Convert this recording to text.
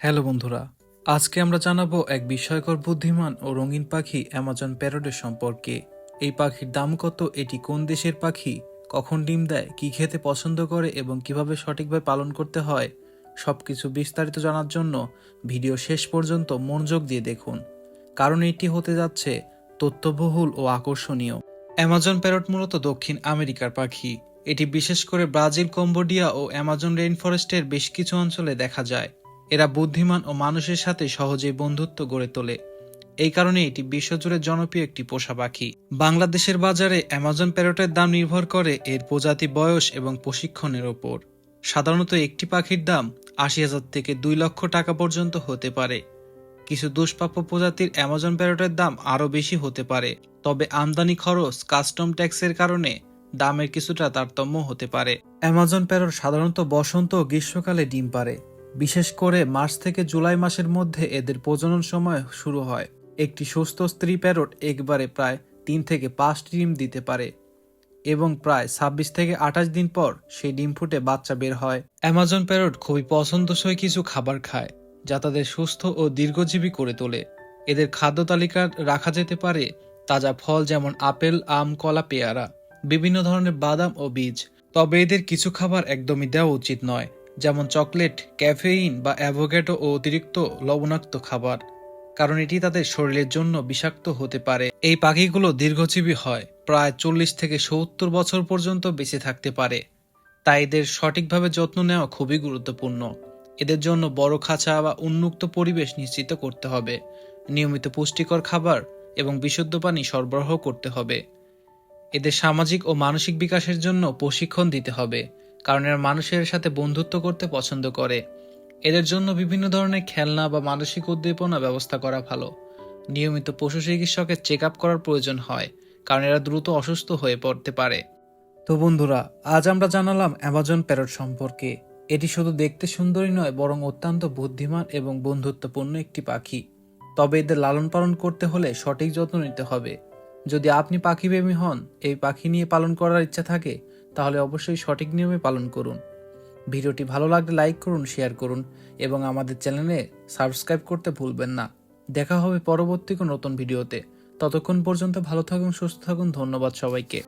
Hello বন্ধুরা, আজকে আমরা জানাব এক বিস্ময়কর বুদ্ধিমান ও রঙিন পাখি অ্যামাজন প্যারোডের সম্পর্কে। এই পাখির দাম কত, এটি কোন দেশের পাখি, কখন ডিম দেয়, কি খেতে পছন্দ করে এবং কীভাবে সঠিকভাবে পালন করতে হয় সব কিছু বিস্তারিত জানার জন্য ভিডিও শেষ পর্যন্ত মনোযোগ দিয়ে দেখুন। কারণ এটি হতে যাচ্ছে তথ্যবহুল ও আকর্ষণীয়। অ্যামাজন প্যারট মূলত দক্ষিণ আমেরিকার পাখি। এটি বিশেষ করে ব্রাজিল, কম্বোডিয়া ও অ্যামাজন রেইন ফরেস্টের বেশ কিছু অঞ্চলে দেখা যায়। এরা বুদ্ধিমান ও মানুষের সাথে সহজেই বন্ধুত্ব গড়ে তোলে। এই কারণে এটি বিশ্বজুড়ে জনপ্রিয় একটি পোষা পাখি। বাংলাদেশের বাজারে অ্যামাজন প্যারটের দাম নির্ভর করে এর প্রজাতি বয়স এবং প্রশিক্ষণের ওপর। সাধারণত একটি পাখির দাম আশি হাজার থেকে দুই লক্ষ টাকা পর্যন্ত হতে পারে। কিছু দুষ্প্রাপ্য প্রজাতির অ্যামাজন প্যারটের দাম আরও বেশি হতে পারে, তবে আমদানি খরচ কাস্টম ট্যাক্সের কারণে দামের কিছুটা তারতম্য হতে পারে। অ্যামাজন প্যারট সাধারণত বসন্ত ও গ্রীষ্মকালে ডিম পারে বিশেষ করে মার্চ থেকে জুলাই মাসের মধ্যে এদের প্রজনন সময় শুরু হয়। একটি সুস্থ স্ত্রী প্যারট একবারে প্রায় তিন থেকে পাঁচটি ডিম দিতে পারে এবং প্রায় ছাব্বিশ থেকে আঠাশ দিন পর সেই ডিম ফুটে বাচ্চা বের হয়। অ্যামাজন প্যারট খুবই পছন্দসই কিছু খাবার খায়, যা তাদের সুস্থ ও দীর্ঘজীবী করে তোলে। এদের খাদ্য তালিকা রাখা যেতে পারে তাজা ফল যেমন আপেল, আম, কলা, পেয়ারা, বিভিন্ন ধরনের বাদাম ও বীজ। তবে এদের কিছু খাবার একদমই দেওয়া উচিত নয়। যেমন চকলেট, ক্যাফেইন বা অ্যাভোকেটো ও অতিরিক্ত লবণাক্ত খাবার, কারণ এটি তাদের শরীরের জন্য বিষাক্ত হতে পারে। এই পাখিগুলো দীর্ঘজীবী হয়, প্রায় চল্লিশ থেকে সত্তর বছর পর্যন্ত বেঁচে থাকতে পারে। তাই এদের সঠিকভাবে যত্ন নেওয়া খুবই গুরুত্বপূর্ণ। এদের জন্য বড় খাঁচা বা উন্মুক্ত পরিবেশ নিশ্চিত করতে হবে। নিয়মিত পুষ্টিকর খাবার এবং বিশুদ্ধ পানি সরবরাহ করতে হবে। এদের সামাজিক ও মানসিক বিকাশের জন্য প্রশিক্ষণ দিতে হবে। কারণ এরা মানুষের সাথে বন্ধুত্ব করতে পছন্দ করে। এদের জন্য বিভিন্ন ধরনের খেলনা বা মানসিক উদ্দীপনা ব্যবস্থা করা ভালো। নিয়মিত পশু চিকিৎসকের চেক আপ করার প্রয়োজন হয়, কারণ এরা দ্রুত অসুস্থ হয়ে পড়তে পারে। তো বন্ধুরা, আজ আমরা জানালাম অ্যামাজন প্যারট সম্পর্কে। এটি শুধু দেখতে সুন্দরই নয়, বরং অত্যন্ত বুদ্ধিমান এবং বন্ধুত্বপূর্ণ একটি পাখি। তবে এদের লালন পালন করতে হলে সঠিক যত্ন নিতে হবে। যদি আপনি পাখি পাখিপ্রেমী হন, এই পাখি নিয়ে পালন করার ইচ্ছা থাকে তাহলে অবশ্যই সঠিক নিয়মে পালন করুন। ভিডিওটি ভালো লাগলে লাইক করুন, শেয়ার করুন এবং আমাদের চ্যানেলে সাবস্ক্রাইব করতে ভুলবেন না। দেখা হবে পরবর্তী কোনো নতুন ভিডিওতে। ততক্ষণ পর্যন্ত ভালো থাকুন, সুস্থ থাকুন। ধন্যবাদ সবাইকে।